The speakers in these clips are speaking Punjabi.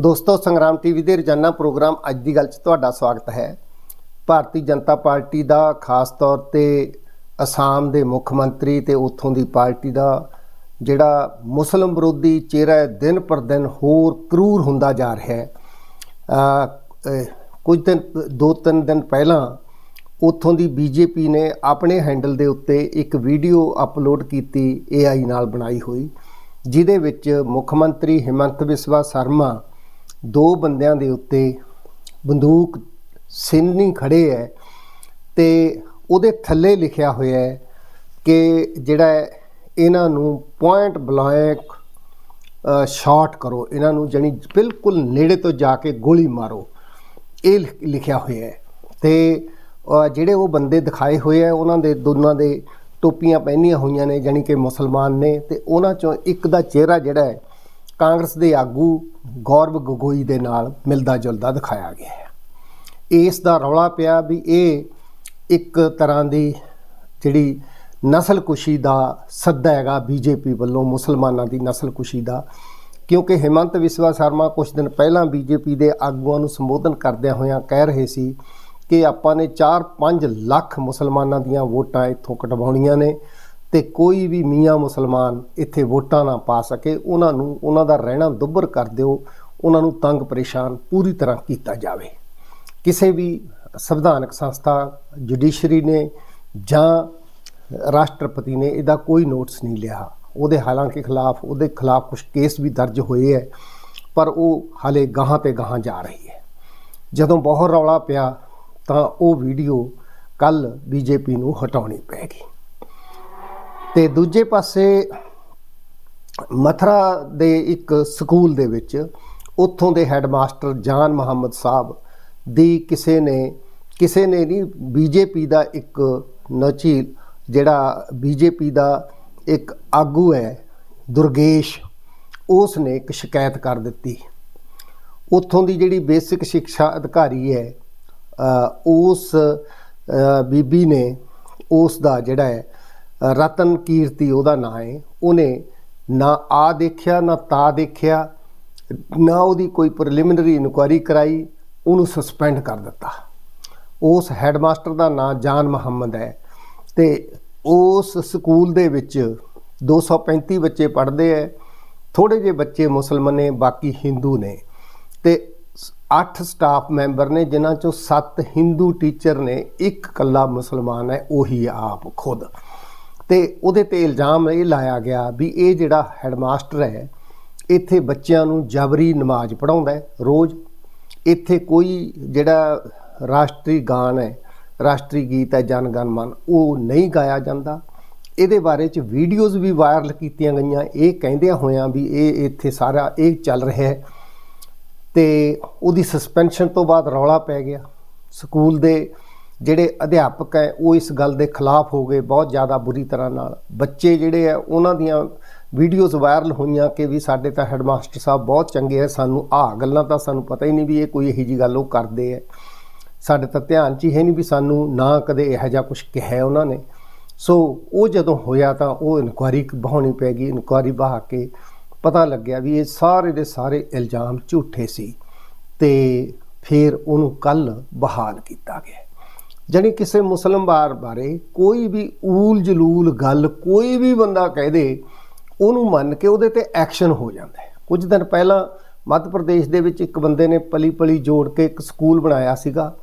ਦੋਸਤੋ, ਸੰਗਰਾਮ ਟੀਵੀ ਦੇ ਰੋਜ਼ਾਨਾ ਪ੍ਰੋਗਰਾਮ ਅੱਜ ਦੀ ਗੱਲ 'ਚ ਤੁਹਾਡਾ ਸਵਾਗਤ ਹੈ। ਭਾਰਤੀ ਜਨਤਾ ਪਾਰਟੀ ਦਾ ਖਾਸ ਤੌਰ ਤੇ ਅਸਾਮ ਦੇ ਮੁੱਖ ਮੰਤਰੀ ਤੇ ਉੱਥੋਂ ਦੀ ਪਾਰਟੀ ਦਾ ਜਿਹੜਾ ਮੁਸਲਮ ਵਿਰੋਧੀ ਚਿਹਰਾ ਦਿਨ ਪਰ ਦਿਨ ਹੋਰ ਕਰੂਰ ਹੁੰਦਾ ਜਾ ਰਿਹਾ ਹੈ। ਕੁਝ ਦਿਨ, ਦੋ ਤਿੰਨ ਦਿਨ ਪਹਿਲਾਂ ਉੱਥੋਂ ਦੀ ਬੀਜੇਪੀ ਨੇ ਆਪਣੇ ਹੈਂਡਲ ਦੇ ਉੱਤੇ ਇੱਕ ਵੀਡੀਓ ਅਪਲੋਡ ਕੀਤੀ AI ਨਾਲ ਬਣਾਈ ਹੋਈ, ਜਿਹਦੇ ਵਿੱਚ ਮੁੱਖ ਮੰਤਰੀ ਹਿਮੰਤ ਬਿਸਵਾ ਸ਼ਰਮਾ ਦੋ ਬੰਦਿਆਂ ਦੇ ਉੱਤੇ ਬੰਦੂਕ ਸਿੰਨੀ ਖੜੇ ਹੈ ਤੇ ਉਹਦੇ ਥੱਲੇ ਲਿਖਿਆ ਹੋਇਆ ਹੈ ਕਿ ਜਿਹੜਾ ਇਹਨਾਂ ਨੂੰ ਪੁਆਇੰਟ ਬਲੈਂਕ ਸ਼ਾਟ ਕਰੋ। ਇਹਨਾਂ ਨੂੰ ਜਾਣੀ ਬਿਲਕੁਲ ਨੇੜੇ ਤੋਂ ਜਾ ਕੇ ਗੋਲੀ ਮਾਰੋ। ਇਹ ਲਿਖ- ਲਿਖਿਆ ਹੋਇਆ ਹੈ ਤੇ ਜਿਹੜੇ ਉਹ ਬੰਦੇ ਦਿਖਾਏ ਹੋਏ ਆ ਉਹਨਾਂ ਦੇ ਦੋਨਾਂ ਦੇ ਟੋਪੀਆਂ ਪਹਿਨੀਆਂ ਹੋਈਆਂ ਨੇ, ਜਾਣੀ ਕਿ ਮੁਸਲਮਾਨ ਨੇ, ਤੇ ਉਹਨਾਂ ਚੋਂ ਇੱਕ ਦਾ ਚਿਹਰਾ ਜਿਹੜਾ ਹੈ ਕਾਂਗਰਸ ਦੇ ਆਗੂ ਗੌਰਵ ਗਗੋਈ ਦੇ ਨਾਲ ਮਿਲਦਾ ਜੁਲਦਾ ਦਿਖਾਇਆ ਗਿਆ ਹੈ। ਇਸ ਦਾ ਰੌਲਾ ਪਿਆ ਵੀ ਇਹ ਇੱਕ ਤਰ੍ਹਾਂ ਦੀ ਜਿਹੜੀ ਨਸਲਕੁਸ਼ੀ ਦਾ ਸੱਦਾ ਹੈਗਾ ਬੀਜੇਪੀ ਵੱਲੋਂ, ਮੁਸਲਮਾਨਾਂ ਦੀ ਨਸਲਕੁਸ਼ੀ ਦਾ। ਕਿਉਂਕਿ ਹਿਮੰਤ ਵਿਸਵਾ ਸ਼ਰਮਾ ਕੁਝ ਦਿਨ ਪਹਿਲਾਂ ਬੀਜੇਪੀ ਦੇ ਆਗੂਆਂ ਨੂੰ ਸੰਬੋਧਨ ਕਰਦਿਆਂ ਹੋਇਆਂ ਕਹਿ ਰਹੇ ਸੀ ਕਿ ਆਪਾਂ ਨੇ 4-5 ਲੱਖ ਮੁਸਲਮਾਨਾਂ ਦੀਆਂ ਵੋਟਾਂ ਇੱਥੋਂ ਕਟਵਾਉਣੀਆਂ ਨੇ। ਤੇ ਕੋਈ ਵੀ ਮੀਆਂ ਮੁਸਲਮਾਨ ਇੱਥੇ ਵੋਟਾਂ ਨਾ ਪਾ ਸਕੇ, ਉਹਨਾਂ ਨੂੰ, ਉਹਨਾਂ ਦਾ ਰਹਿਣਾ ਦੁੱਭਰ ਕਰ ਦਿਓ, ਉਹਨਾਂ ਨੂੰ ਤੰਗ ਪਰੇਸ਼ਾਨ ਪੂਰੀ ਤਰ੍ਹਾਂ ਕੀਤਾ ਜਾਵੇ। ਕਿਸੇ ਵੀ ਸੰਵਿਧਾਨਕ ਸੰਸਥਾ, ਜੁਡੀਸ਼ਰੀ ਨੇ ਜਾਂ ਰਾਸ਼ਟਰਪਤੀ ਨੇ ਇਹਦਾ ਕੋਈ ਨੋਟਿਸ ਨਹੀਂ ਲਿਆ। ਉਹਦੇ ਹਾਲਾਂਕਿ ਖਿਲਾਫ, ਉਹਦੇ ਖਿਲਾਫ ਕੁਝ ਕੇਸ ਵੀ ਦਰਜ ਹੋਏ ਹੈ ਪਰ ਉਹ ਹਾਲੇ ਗਾਹਾਂ ਤੇ ਗਾਹਾਂ ਜਾ ਰਹੀ ਹੈ ਜਦੋਂ ਬਹੁਤ ਰੌਲਾ ਪਿਆ, ਤਾਂ ਉਹ ਵੀਡੀਓ ਕੱਲ ਬੀਜੇਪੀ ਨੂੰ ਹਟਾਉਣੀ ਪੈ ਗਈ। ਤੇ ਦੂਜੇ ਪਾਸੇ ਮਥਰਾ ਦੇ ਇੱਕ ਸਕੂਲ ਦੇ ਵਿੱਚ ਉੱਥੋਂ ਦੇ ਹੈੱਡਮਾਸਟਰ ਜਾਨ ਮੁਹੰਮਦ ਸਾਹਿਬ ਦੀ ਕਿਸੇ ਨੇ ਕਿਸੇ ਨੇ ਨਹੀਂ ਬੀਜੇਪੀ ਦਾ ਇੱਕ ਨਚੀਲ, ਜਿਹੜਾ ਬੀਜੇਪੀ ਦਾ ਇੱਕ ਆਗੂ ਹੈ, ਦੁਰਗੇਸ਼, ਉਸ ਨੇ ਇੱਕ ਸ਼ਿਕਾਇਤ ਕਰ ਦਿੱਤੀ। ਉੱਥੋਂ ਦੀ ਜਿਹੜੀ ਬੇਸਿਕ ਸਿੱਖਿਆ ਅਧਿਕਾਰੀ ਹੈ ਉਸ ਬੀਬੀ ਨੇ ਉਸ ਦਾ ਜਿਹੜਾ ਹੈ ਰਤਨ ਕੀਰਤੀ ਉਹਦਾ ਨਾਂ ਹੈ। ਉਹਨੇ ਨਾ ਆ ਦੇਖਿਆ, ਨਾ ਤਾ ਦੇਖਿਆ, ਨਾ ਉਹਦੀ ਕੋਈ ਪ੍ਰੀਲਿਮਿਨਰੀ ਇਨਕੁਆਇਰੀ ਕਰਾਈ, ਉਹਨੂੰ ਸਸਪੈਂਡ ਕਰ ਦਿੱਤਾ। ਉਸ ਹੈਡਮਾਸਟਰ ਦਾ ਨਾਂ ਜਾਨ ਮੁਹੰਮਦ ਹੈ ਤੇ ਉਸ ਸਕੂਲ ਦੇ ਵਿੱਚ 235 ਬੱਚੇ ਪੜ੍ਹਦੇ ਹੈ। ਥੋੜੇ ਜਿਹੇ ਬੱਚੇ ਮੁਸਲਮਾਨ ਨੇ, ਬਾਕੀ ਹਿੰਦੂ ਨੇ। ਤੇ 8 ਸਟਾਫ ਮੈਂਬਰ ਨੇ, ਜਿਨ੍ਹਾਂ ਚੋਂ 7 ਹਿੰਦੂ ਟੀਚਰ ਨੇ, ਇੱਕ ਕੱਲਾ ਮੁਸਲਮਾਨ ਹੈ, ਉਹੀ ਆਪ ਖੁਦ। ਤੇ ਉਹਦੇ ਤੇ ਇਲਜ਼ਾਮ ਇਹ ਲਾਇਆ ਗਿਆ ਵੀ ਇਹ ਜਿਹੜਾ ਹੈਡਮਾਸਟਰ ਹੈ, ਇੱਥੇ ਬੱਚਿਆਂ ਨੂੰ ਜਬਰੀ ਨਮਾਜ਼ ਪੜਾਉਂਦਾ ਹੈ, ਰੋਜ਼। ਇੱਥੇ ਕੋਈ ਜਿਹੜਾ ਰਾਸ਼ਟਰੀ ਗਾਨ ਹੈ, ਰਾਸ਼ਟਰੀ ਗੀਤ ਹੈ, ਜਨ ਗਣ ਮਨ, ਉਹ ਨਹੀਂ ਗਾਇਆ ਜਾਂਦਾ। ਇਹਦੇ ਬਾਰੇ ਚ ਵੀਡੀਓਜ਼ ਵੀ ਵਾਇਰਲ ਕੀਤੀਆਂ ਗਈਆਂ। ਇਹ ਕਹਿੰਦਿਆਂ ਹੋਇਆਂ ਵੀ ਇਹ ਇੱਥੇ ਸਾਰਾ ਇਹ ਚੱਲ ਰਿਹਾ ਹੈ। ਤੇ ਉਹਦੀ ਸਸਪੈਂਸ਼ਨ ਤੋਂ ਬਾਅਦ ਰੌਲਾ ਪੈ ਗਿਆ। ਸਕੂਲ ਦੇ ਜਿਹੜੇ ਅਧਿਆਪਕ ਹੈ, ਉਹ ਇਸ ਗੱਲ ਦੇ ਖਿਲਾਫ ਹੋ ਗਏ ਬਹੁਤ ਜ਼ਿਆਦਾ ਬੁਰੀ ਤਰ੍ਹਾਂ ਨਾਲ। ਬੱਚੇ ਜਿਹੜੇ ਹੈ, ਉਹਨਾਂ ਦੀਆਂ ਵੀਡੀਓਜ਼ ਵਾਇਰਲ ਹੋਈਆਂ ਕਿ ਵੀ ਸਾਡੇ ਤਾਂ ਹੈਡਮਾਸਟਰ ਸਾਹਿਬ ਬਹੁਤ ਚੰਗੇ ਆ ਸਾਨੂੰ ਆਹ ਗੱਲਾਂ ਤਾਂ ਸਾਨੂੰ ਪਤਾ ਹੀ ਨਹੀਂ ਵੀ ਇਹ ਕੋਈ ਇਹੋ ਜੀ ਗੱਲ ਉਹ ਕਰਦੇ ਆ ਸਾਡੇ ਤਾਂ ਧਿਆਨ 'ਚ ਹੀ ਹੈ ਨਹੀਂ ਵੀ ਸਾਨੂੰ ਨਾ ਕਦੇ ਇਹੋ ਜਿਹਾ ਕੁਝ ਕਿਹਾ ਉਹਨਾਂ ਨੇ। ਸੋ ਉਹ ਜਦੋਂ ਹੋਇਆ ਤਾਂ ਉਹ ਇਨਕੁਆਰੀ ਬਹਾਉਣੀ ਪੈ ਗਈ ਇਨਕੁਆਰੀ ਬਹਾ ਕੇ ਪਤਾ ਲੱਗਿਆ ਵੀ ਇਹ ਸਾਰੇ ਦੇ ਸਾਰੇ ਇਲਜ਼ਾਮ ਝੂਠੇ ਸੀ ਤੇ ਫਿਰ ਉਹਨੂੰ ਕੱਲ ਬਹਾਲ ਕੀਤਾ ਗਿਆ। ਜਾਣੀ ਕਿਸੇ ਮੁਸਲਮ ਬਾਰੇ ਕੋਈ ਵੀ ਊਲ ਜਲੂਲ ਗੱਲ ਕੋਈ ਵੀ ਬੰਦਾ ਕਹਿ ਦੇ, ਉਹਨੂੰ ਮੰਨ ਕੇ ਉਹਦੇ ਤੇ ਐਕਸ਼ਨ ਹੋ ਜਾਂਦਾ ਹੈ। ਕੁਝ ਦਿਨ ਪਹਿਲਾਂ ਮੱਧ ਪ੍ਰਦੇਸ਼ ਦੇ ਵਿੱਚ ਇੱਕ ਬੰਦੇ ਨੇ ਪਲੀ ਪਲੀ ਜੋੜ ਕੇ ਇੱਕ ਸਕੂਲ ਬਣਾਇਆ ਸੀਗਾ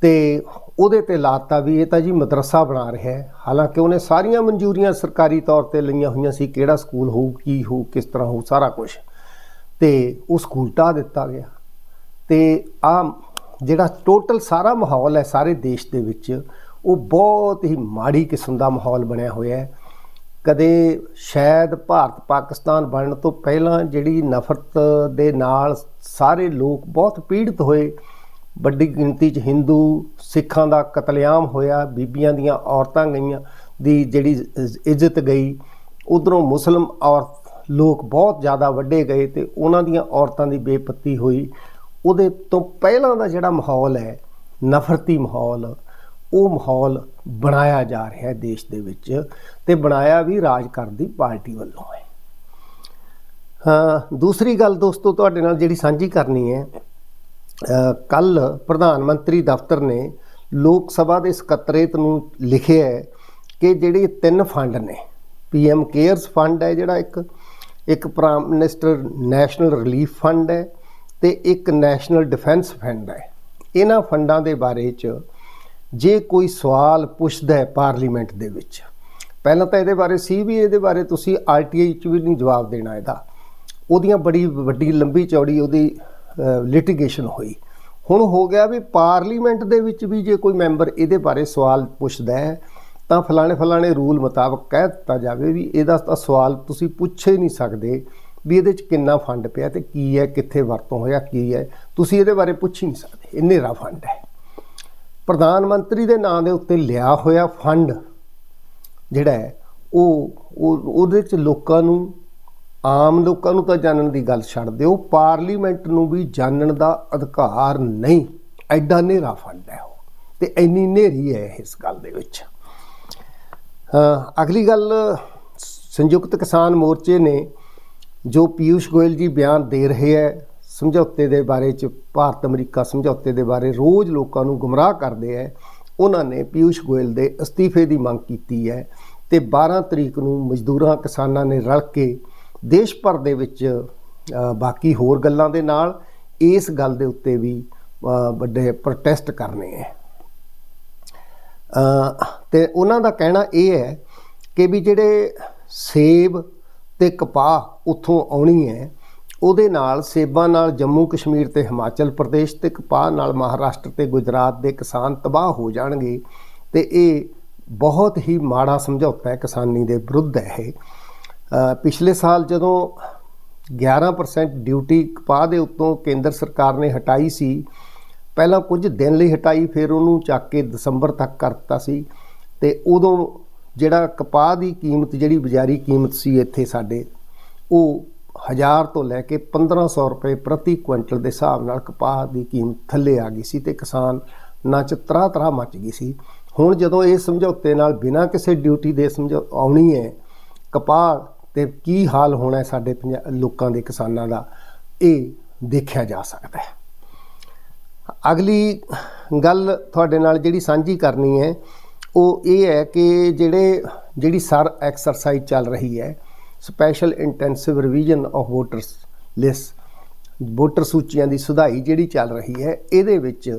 ਤੇ ਉਹਦੇ ਤੇ ਲਾਤਾ ਵੀ ਇਹ ਤਾਂ ਜੀ ਮਦਰਸਾ ਬਣਾ ਰਿਹਾ ਹੈ। ਹਾਲਾਂਕਿ ਉਹਨੇ ਸਾਰੀਆਂ ਮਨਜ਼ੂਰੀਆਂ ਸਰਕਾਰੀ ਤੌਰ ਤੇ ਲਈਆਂ ਹੋਈਆਂ ਸੀ, ਕਿਹੜਾ ਸਕੂਲ ਹੋਊ, ਕੀ ਹੋਊ, ਕਿਸ ਤਰ੍ਹਾਂ ਹੋਊ, ਸਾਰਾ ਕੁਝ ਤੇ ਉਹ ਸਕੂਲ ਢਾਹ ਦਿੱਤਾ ਗਿਆ। ਤੇ ਆ ਜਿਹੜਾ ਟੋਟਲ ਸਾਰਾ ਮਾਹੌਲ ਹੈ ਸਾਰੇ ਦੇਸ਼ ਦੇ ਵਿੱਚ, ਉਹ ਬਹੁਤ ਹੀ ਮਾੜੀ ਕਿਸਮ ਦਾ ਮਾਹੌਲ ਬਣਿਆ ਹੋਇਆ ਹੈ। ਕਦੇ ਸ਼ਾਇਦ ਭਾਰਤ ਪਾਕਿਸਤਾਨ ਬਣਨ ਤੋਂ ਪਹਿਲਾਂ ਜਿਹੜੀ ਨਫ਼ਰਤ ਦੇ ਨਾਲ ਸਾਰੇ ਲੋਕ ਬਹੁਤ ਪੀੜਤ ਹੋਏ। ਵੱਡੀ ਗਿਣਤੀ 'ਚ ਹਿੰਦੂ ਸਿੱਖਾਂ ਦਾ ਕਤਲੇਆਮ ਹੋਇਆ, ਬੀਬੀਆਂ ਦੀਆਂ ਔਰਤਾਂ ਗਈਆਂ ਦੀ ਜਿਹੜੀ ਇਜ਼- ਇੱਜ਼ਤ ਗਈ। ਉਧਰੋਂ ਮੁਸਲਮ ਔਰਤ ਲੋਕ ਬਹੁਤ ਜ਼ਿਆਦਾ ਵੱਡੇ ਗਏ ਤੇ ਉਹਨਾਂ ਦੀਆਂ ਔਰਤਾਂ ਦੀ ਬੇਪੱਤੀ ਹੋਈ। ਉਹਦੇ ਤੋਂ ਪਹਿਲਾਂ ਦਾ ਜਿਹੜਾ ਮਾਹੌਲ ਹੈ, ਨਫ਼ਰਤੀ ਮਾਹੌਲ, ਉਹ ਮਾਹੌਲ ਬਣਾਇਆ ਜਾ ਰਿਹਾ ਹੈ ਦੇਸ਼ ਦੇ ਵਿੱਚ ਤੇ ਬਣਾਇਆ ਵੀ ਰਾਜ ਕਰਦੀ ਪਾਰਟੀ ਵੱਲੋਂ ਹੈ। ਹਾਂ, ਦੂਸਰੀ ਗੱਲ ਦੋਸਤੋ, ਤੁਹਾਡੇ ਨਾਲ ਜਿਹੜੀ ਸਾਂਝੀ ਕਰਨੀ ਹੈ ਕੱਲ ਪ੍ਰਧਾਨ ਮੰਤਰੀ ਦਫ਼ਤਰ ਨੇ ਲੋਕ ਸਭਾ ਦੇ ਸਕੱਤਰੇਤ ਨੂੰ ਲਿਖਿਆ ਹੈ ਕਿ ਜਿਹੜੇ ਤਿੰਨ ਫੰਡ ਨੇ ਪੀਐਮ ਕੇਅਰਸ ਫੰਡ ਹੈ ਜਿਹੜਾ ਇੱਕ ਇੱਕ prime minister national relief fund ਹੈ ਤੇ ਇੱਕ ਨੈਸ਼ਨਲ ਡਿਫੈਂਸ ਫੰਡ ਹੈ। ਇਹਨਾਂ ਫੰਡਾਂ ਦੇ ਬਾਰੇ ਚ ਜੇ ਕੋਈ ਸਵਾਲ ਪੁੱਛਦਾ ਹੈ ਪਾਰਲੀਮੈਂਟ ਦੇ ਵਿੱਚ, ਪਹਿਲਾਂ ਤਾਂ ਇਹਦੇ ਬਾਰੇ ਸੀ ਵੀ ਇਹਦੇ ਬਾਰੇ ਤੁਸੀਂ ਆਰਟੀਆਈ ਚ ਵੀ ਨਹੀਂ ਜਵਾਬ ਦੇਣਾ ਇਹਦਾ। ਉਹਦੀਆਂ ਬੜੀ ਵੱਡੀ ਲੰਬੀ ਚੌੜੀ ਉਹਦੀ ਲਿਟੀਗੇਸ਼ਨ ਹੋਈ। ਹੁਣ ਹੋ ਗਿਆ ਵੀ ਪਾਰਲੀਮੈਂਟ ਦੇ ਵਿੱਚ ਵੀ ਜੇ ਕੋਈ ਮੈਂਬਰ ਇਹਦੇ ਬਾਰੇ ਸਵਾਲ ਪੁੱਛਦਾ ਹੈ, ਤਾਂ ਫਲਾਣੇ ਫਲਾਣੇ ਰੂਲ ਮੁਤਾਬਕ ਕਹਿ ਦਿੱਤਾ ਜਾਵੇ ਵੀ ਇਹਦਾ ਤਾਂ ਸਵਾਲ ਤੁਸੀਂ ਪੁੱਛ ਹੀ ਨਹੀਂ ਸਕਦੇ। ਵੀ ਇਹਦੇ 'ਚ ਕਿੰਨਾ ਫੰਡ ਪਿਆ ਤੇ ਕੀ ਹੈ, ਕਿੱਥੇ ਵਰਤੋਂ ਹੋਇਆ, ਕੀ ਹੈ। ਤੁਸੀਂ ਇਹਦੇ ਬਾਰੇ ਪੁੱਛ ਹੀ ਨਹੀਂ ਸਕਦੇ। ਇਹ ਹਨੇਰਾ ਫੰਡ ਹੈ। ਪ੍ਰਧਾਨ ਮੰਤਰੀ ਦੇ ਨਾਂ ਦੇ ਉੱਤੇ ਲਿਆ ਹੋਇਆ ਫੰਡ ਜਿਹੜਾ ਹੈ, ਉਹ, ਉਹ- ਉਹਦੇ 'ਚ ਲੋਕਾਂ ਨੂੰ, ਆਮ ਲੋਕਾਂ ਨੂੰ ਤਾਂ ਜਾਣਨ ਦੀ ਗੱਲ ਛੱਡ ਦਿਓ, ਪਾਰਲੀਮੈਂਟ ਨੂੰ ਵੀ ਜਾਣਨ ਦਾ ਅਧਿਕਾਰ ਨਹੀਂ। ਐਡਾ ਹਨੇਰਾ ਫੰਡ ਹੈ ਉਹ। ਤੇ ਇੰਨੀ ਹਨੇਰੀ ਹੈ ਇਸ ਗੱਲ ਦੇ ਵਿੱਚ। ਅਗਲੀ ਗੱਲ, ਸੰਯੁਕਤ ਕਿਸਾਨ ਮੋਰਚੇ ਨੇ ਜੋ ਪੀਯੂਸ਼ ਗੋਇਲ ਜੀ ਬਿਆਨ ਦੇ ਰਹੇ ਹੈ ਸਮਝੌਤੇ ਦੇ ਬਾਰੇ ਚ ਭਾਰਤ ਅਮਰੀਕਾ ਸਮਝੌਤੇ ਦੇ ਬਾਰੇ ਰੋਜ਼ ਲੋਕਾਂ ਨੂੰ ਗੁੰਮਰਾਹ ਕਰਦੇ ਹੈ ਉਹਨਾਂ ਨੇ ਪੀਯੂਸ਼ ਗੋਇਲ ਦੇ ਅਸਤੀਫੇ ਦੀ ਮੰਗ ਕੀਤੀ ਹੈ ਤੇ 12 ਤਰੀਕ ਨੂੰ ਮਜ਼ਦੂਰਾਂ ਕਿਸਾਨਾਂ ਨੇ ਰਲ ਕੇ ਦੇਸ਼ ਭਰ ਦੇ ਵਿੱਚ ਬਾਕੀ ਹੋਰ ਗੱਲਾਂ ਦੇ ਨਾਲ ਇਸ ਗੱਲ ਦੇ ਉੱਤੇ ਵੀ ਵੱਡੇ ਪ੍ਰੋਟੈਸਟ ਕਰਨੇ ਹੈ। ਅ, ਤੇ ਉਹਨਾਂ ਦਾ ਕਹਿਣਾ ਇਹ ਹੈ ਕਿ ਵੀ ਜਿਹੜੇ ਸੇਬ ਤੇ ਕਪਾਹ ਉੱਥੋਂ ਆਉਣੀ ਹੈ। ਉਹਦੇ ਨਾਲ ਸੇਬਾਂ ਨਾਲ ਜੰਮੂ ਕਸ਼ਮੀਰ ਤੇ ਹਿਮਾਚਲ ਪ੍ਰਦੇਸ਼ ਤੇ ਕਪਾਹ ਨਾਲ ਮਹਾਰਾਸ਼ਟਰ ਤੇ ਗੁਜਰਾਤ ਦੇ ਕਿਸਾਨ ਤਬਾਹ ਹੋ ਜਾਣਗੇ। ਤੇ ਇਹ ਬਹੁਤ ਹੀ ਮਾੜਾ ਸਮਝੌਤਾ ਹੈ ਕਿਸਾਨੀ ਦੇ ਵਿਰੁੱਧ ਹੈ ਇਹ। ਪਿਛਲੇ ਸਾਲ ਜਦੋਂ 11% ਡਿਊਟੀ ਕਪਾਹ ਦੇ ਉੱਤੋਂ ਕੇਂਦਰ ਸਰਕਾਰ ਨੇ ਹਟਾਈ ਸੀ, ਪਹਿਲਾਂ ਕੁਝ ਦਿਨ ਲਈ ਹਟਾਈ, ਫਿਰ ਉਹਨੂੰ ਚੱਕ ਕੇ ਦਸੰਬਰ ਤੱਕ ਕਰਤਾ ਸੀ। ਤੇ ਉਦੋਂ ਜਿਹੜਾ ਕਪਾਹ ਦੀ ਕੀਮਤ, ਜਿਹੜੀ ਬਾਜ਼ਾਰੀ ਕੀਮਤ ਸੀ ਇੱਥੇ ਸਾਡੇ, ਉਹ 1000 ਤੋਂ ਲੈ ਕੇ 1500 ਰੁਪਏ ਪ੍ਰਤੀ ਕੁਇੰਟਲ ਦੇ ਹਿਸਾਬ ਨਾਲ ਕਪਾਹ ਦੀ ਕੀਮਤ ਥੱਲੇ ਆ ਗਈ ਸੀ ਤੇ ਕਿਸਾਨ ਨੱਚ ਚ ਤਰਾ ਤਰਾ ਮਚ ਗਈ ਸੀ। ਹੁਣ ਜਦੋਂ ਇਹ ਸਮਝੌਤੇ ਨਾਲ ਬਿਨਾਂ ਕਿਸੇ ਡਿਊਟੀ ਦੇ ਸਮਝੌ, ਆਉਣੀ ਹੈ, ਕਪਾਹ ਤੇ ਕੀ ਹਾਲ ਹੋਣਾ ਹੈ ਸਾਡੇ ਪੰਜਾ- ਲੋਕਾਂ ਦੇ ਕਿਸਾਨਾਂ ਦਾ, ਇਹ ਦੇਖਿਆ ਜਾ ਸਕਦਾ ਹੈ। ਅਗਲੀ ਗੱਲ ਤੁਹਾਡੇ ਨਾਲ ਜਿਹੜੀ ਸਾਂਝੀ ਕਰਨੀ ਹੈ ਉਹ ਇਹ ਹੈ ਕਿ ਜਿਹੜੇ, ਜਿਹੜੀ ਸਰ ਐਕਸਰਸਾਈਜ਼ ਚੱਲ ਰਹੀ ਹੈ special intensive revision of voters list voter ਸੂਚੀਆਂ ਦੀ ਸੁਧਾਈ ਜਿਹੜੀ ਚੱਲ ਰਹੀ ਹੈ, ਇਹਦੇ ਵਿੱਚ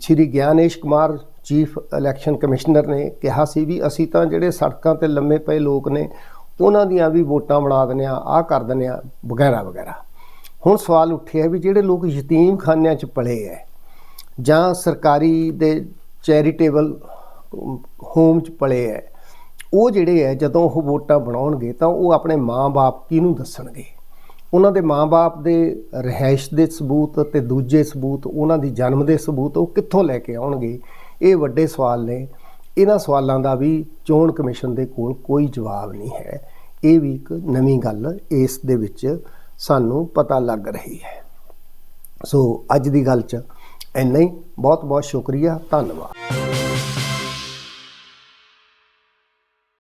Shri Gyanesh Kumar chief election commissioner ਨੇ ਕਿਹਾ ਸੀ ਵੀ ਅਸੀਂ ਤਾਂ ਜਿਹੜੇ ਸੜਕਾਂ ਤੇ ਲੰਮੇ ਪਏ ਲੋਕ ਨੇ, ਉਹਨਾਂ ਦੀਆਂ ਵੀ ਵੋਟਾਂ ਬਣਾ ਦਿੰਦੇ ਆ ਆਹ ਕਰ ਦਿੰਦੇ ਆ ਵਗੈਰਾ ਵਗੈਰਾ। ਹੁਣ ਸਵਾਲ ਉੱਠਿਆ ਵੀ ਜਿਹੜੇ ਲੋਕ ਯਤੀਮਖਾਨਿਆਂ 'ਚ ਪਲੇ ਐ ਜਾਂ ਸਰਕਾਰੀ ਦੇ ਚੈਰੀਟੇਬਲ ਹੋਮ 'ਚ ਪਲੇ ਐ ਉਹ ਜਿਹੜੇ ਐ ਜਦੋਂ ਉਹ ਵੋਟਾਂ ਬਣਾਉਣਗੇ ਤਾਂ ਉਹ ਆਪਣੇ ਮਾਂ-ਬਾਪ ਕਿਹਨੂੰ ਦੱਸਣਗੇ? ਉਹਨਾਂ ਦੇ ਮਾਂ-ਬਾਪ ਦੇ ਰਹਿائش ਦੇ ਸਬੂਤ ਤੇ ਦੂਜੇ ਸਬੂਤ, ਉਹਨਾਂ ਦੀ ਜਨਮ ਦੇ ਸਬੂਤ ਉਹ ਕਿੱਥੋਂ ਲੈ ਕੇ ਆਉਣਗੇ? ਇਹ ਵੱਡੇ ਸਵਾਲ ਨੇ। ਇਹਨਾਂ ਸਵਾਲਾਂ ਦਾ ਵੀ ਚੋਣ ਕਮਿਸ਼ਨ ਦੇ ਕੋਲ ਕੋਈ ਜਵਾਬ ਨਹੀਂ ਹੈ। ਇਹ ਵੀ ਇੱਕ ਨਵੀਂ ਗੱਲ ਇਸ ਦੇ ਵਿੱਚ ਸਾਨੂੰ ਪਤਾ ਲੱਗ ਰਹੀ ਹੈ। ਸੋ ਅੱਜ ਦੀ ਗੱਲ 'ਚ ਇੰਨਾ ਹੀ। ਬਹੁਤ ਬਹੁਤ ਸ਼ੁਕਰੀਆ। ਧੰਨਵਾਦ।